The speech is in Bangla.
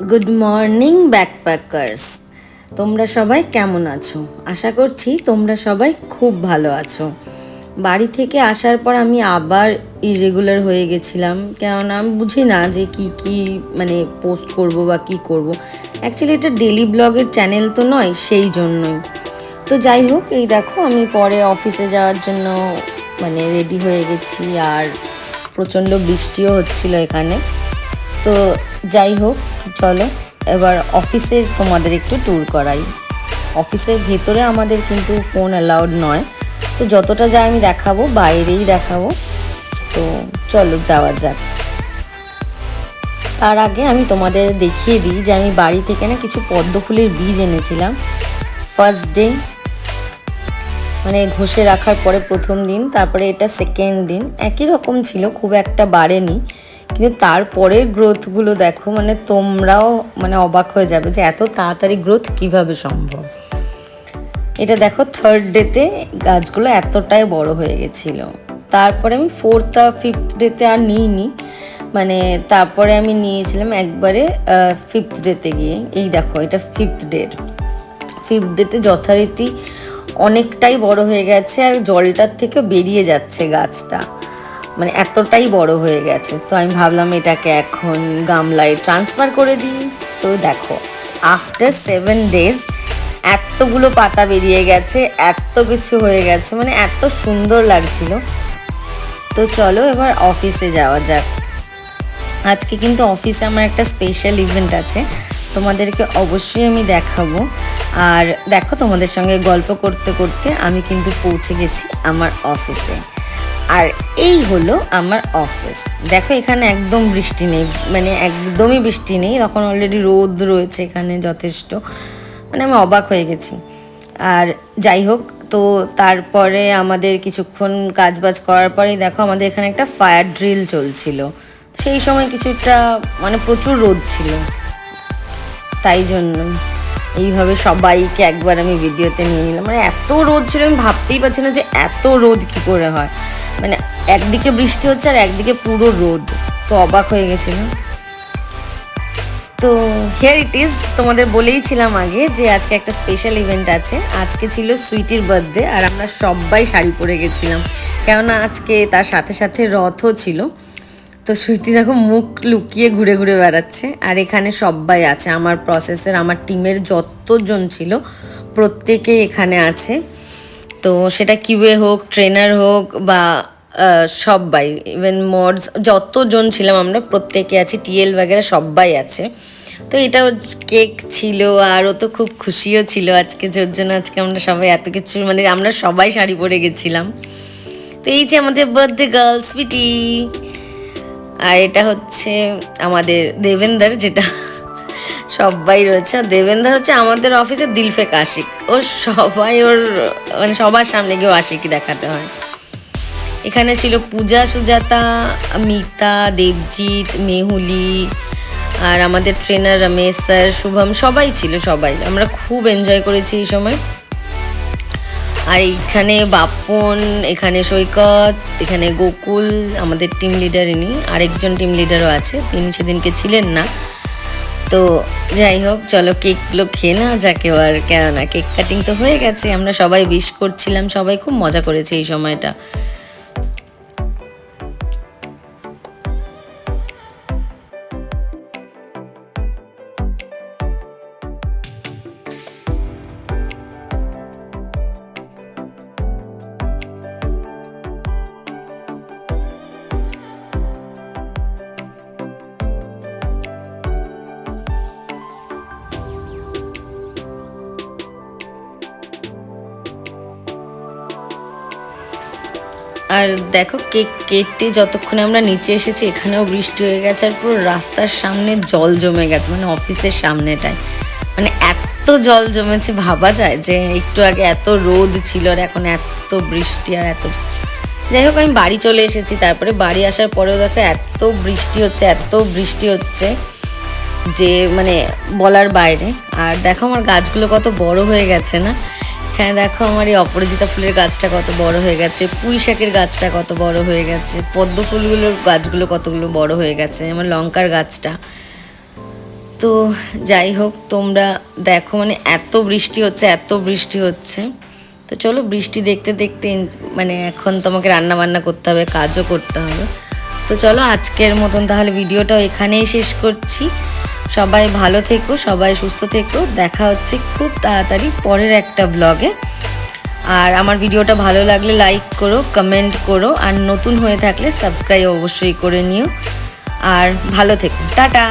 গুড মর্নিং ব্যাকপ্যাকার্স তোমরা সবাই কেমন আছো? আশা করছি তোমরা সবাই খুব ভালো আছো। বাড়ি থেকে আসার পর আমি আবার ইরেগুলার হয়ে গেছিলাম। কেননা আমি বুঝি না যে কি কি মানে পোস্ট করব বা কি করব। অ্যাকচুয়ালি এটা ডেলি ব্লগের চ্যানেল তো নয়, সেই জন্যই। তো যাই হোক, এই দেখো, আমি পরে অফিসে যাওয়ার জন্য মানে রেডি হয়ে গেছি আর প্রচণ্ড বৃষ্টিও হচ্ছিল এখানে। তো যাই হোক চলো, এবার অফিসের তোমাদের একটু ট্যুর করাই। অফিসের ভেতরে আমাদের কিন্তু ফোন অ্যালাউড নয়। তো যতটা যা আমি দেখাবো, বাইরেই দেখাবো। তো চলো, যাওয়া যাক। তার আগে আমি তোমাদের দেখিয়ে দিই যে আমি বাড়ি থেকে না কিছু পদ্ম ফুলের বীজ এনেছিলাম। ফার্স্ট ডে মানে ঘষে রাখার পরে প্রথম দিন, তারপরে এটা সেকেন্ড দিন। একই রকম ছিল, খুব একটা বাড়েনি। কিন্তু তারপরের গ্রোথগুলো দেখো মানে তোমরাও মানে অবাক হয়ে যাবে যে এত তাড়াতাড়ি গ্রোথ কীভাবে সম্ভব? এটা দেখো থার্ড ডেতে গাছগুলো এতটাই বড় হয়ে গেছিল। তারপরে আমি ফোর্থ আর ফিফথ ডেতে আর নিইনি। মানে তারপরে আমি নিয়েছিলাম একবারে ফিফথ ডেতে গিয়ে। এই দেখো, এটা ফিফথ ডের ফিফথ ডেতে যথারীতি অনেকটাই বড় হয়ে গেছে আর জলটার থেকে বেরিয়ে যাচ্ছে গাছটা। মানে এতটাই বড় হয়ে গেছে। তো আমি ভাবলাম এটাকে এখন গামলায় ট্রান্সফার করে দিই। তো দেখো আফটার সেভেন ডেজ এতগুলো পাতা বেরিয়ে গেছে, এত কিছু হয়ে গেছে মানে এত সুন্দর লাগছিল। তো চলো এবার অফিসে যাওয়া যাক। আজকে কিন্তু অফিসে আমার একটা স্পেশাল ইভেন্ট আছে, তোমাদেরকে অবশ্যই আমি দেখাবো। আর দেখো তোমাদের সঙ্গে গল্প করতে করতে আমি কিন্তু পৌঁছে গেছি আমার অফিসে আর এই হলো আমার অফিস দেখো এখানে একদম বৃষ্টি নেই মানে একদমই বৃষ্টি নেই। তখন অলরেডি রোদ রয়েছে এখানে যথেষ্ট। মানে আমি অবাক হয়ে গেছি। আর যাই হোক, তো তারপরে আমাদের কিছুক্ষণ কাজবাজ করার পরেই দেখো আমাদের এখানে একটা ফায়ার ড্রিল চলছিল। সেই সময় কিছুটা মানে প্রচুর রোদ ছিল। তাই জন্য এইভাবে সবাইকে একবার আমি ভিডিওতে নিয়ে নিলাম। মানে এত রোদ ছিল, আমি ভাবতেই পারছি না যে এত রোদ কি করে হয়। মানে একদিকে বৃষ্টি হচ্ছে আর একদিকে পুরো রোদ। তো অবাক হয়ে গেছিলাম। তো হেয়ার ইট ইজ তোমাদের বলেইছিলাম আগে যে আজকে একটা স্পেশাল ইভেন্ট আছে। আজকে ছিল সুইটির বার্থডে আর আমরা সবাই শাড়ি পরে গেছিলাম। কেননা আজকে তার সাথে সাথে রথও ছিল। তো সুইটি দেখো মুখ লুকিয়ে ঘুরে ঘুরে বেড়াচ্ছে আর এখানে সবাই আছে। আমার প্রসেসের আমার টিমের যতজন ছিল প্রত্যেকে এখানে আছে। তো সেটা কিউএ হোক, ট্রেনার হোক বা সবাই ইভেন মডস যতজন ছিলাম আমরা প্রত্যেকে আছি, টিএল বাগেরা সবাই আছে। তো এটা কেক ছিল আর ও তো খুব খুশিও ছিল আজকে, যার জন্য আজকে আমরা সবাই এত কিছু মানে আমরা সবাই শাড়ি পরে গেছিলাম। তো এই যে আমাদের বার্থডে গার্ল সুইটি আর এটা হচ্ছে আমাদের দেবেন্দার, যেটা সবাই রয়েছে। আর দেবেন্দার হচ্ছে আমাদের অফিসের দিলফেক আশিক। ও সবাই ওর মানে সবার সামনে গিয়েও আশিকই দেখাতে হয়। এখানে ছিল পূজা, সুজাতা, মিতা, দেবজিৎ, মেহুলি, আর আমাদের ট্রেনার রমেশ স্যার শুভম, সবাই ছিল, সবাই। আমরা খুব এনজয় করেছি এই সময়। আর এখানে বাপন, এখানে সৈকত, এখানে গোকুল, আমাদের টিম লিডার ইনি। আরেকজন টিম লিডারও আছে। তিনি সেদিনকে ছিলেন না। তো যাই হোক, চলো কেকগুলো খেয়ে না যাকে আর কেন না কেক কাটিং তো হয়ে গেছে, আমরা সবাই বিশ করছিলাম, সবাই খুব মজা করেছে এই সময়টা। আর দেখো কেক কেটে যতক্ষণে আমরা নিচে এসেছি, এখানেও বৃষ্টি হয়ে গেছে আর পুরো রাস্তার সামনে জল জমে গেছে মানে অফিসের সামনেটায়। মানে এত জল জমেছে, ভাবা যায় যে একটু আগে এত রোদ ছিল আর এখন এত বৃষ্টি আর এত যাই হোক, আমি বাড়ি চলে এসেছি, তারপরে বাড়ি আসার পরেও দেখো এত বৃষ্টি হচ্ছে, এত বৃষ্টি হচ্ছে যে মানে বলার বাইরে। আর দেখো আমার গাছগুলো কত বড় হয়ে গেছে না? হ্যাঁ দেখো আমার এই অপরাজিতা ফুলের গাছটা কত বড় হয়ে গেছে, পুঁই শাকের গাছটা কত বড় হয়ে গেছে, পদ্ম ফুলগুলোর গাছগুলো কতগুলো বড় হয়ে গেছে, আমার লঙ্কার গাছটা। তো যাই হোক, তোমরা দেখো মানে এত বৃষ্টি হচ্ছে, এত বৃষ্টি হচ্ছে। তো চলো বৃষ্টি দেখতে দেখতে মানে এখন তোমাকে রান্না বান্না করতে হবে, কাজও করতে হবে। তো চলো আজকের মতন তাহলে ভিডিওটা এখানেই শেষ করছি। সবাই ভালো থেকো, সবাই সুস্থ থেকো। দেখা হচ্ছে খুব তাড়াতাড়ি পরের একটা ব্লগে আর আমার ভিডিওটা ভালো লাগলে লাইক করো কমেন্ট করো, আর নতুন হয়ে থাকলে সাবস্ক্রাইব অবশ্যই করে নিও। আর ভালো থেকো। টাটা!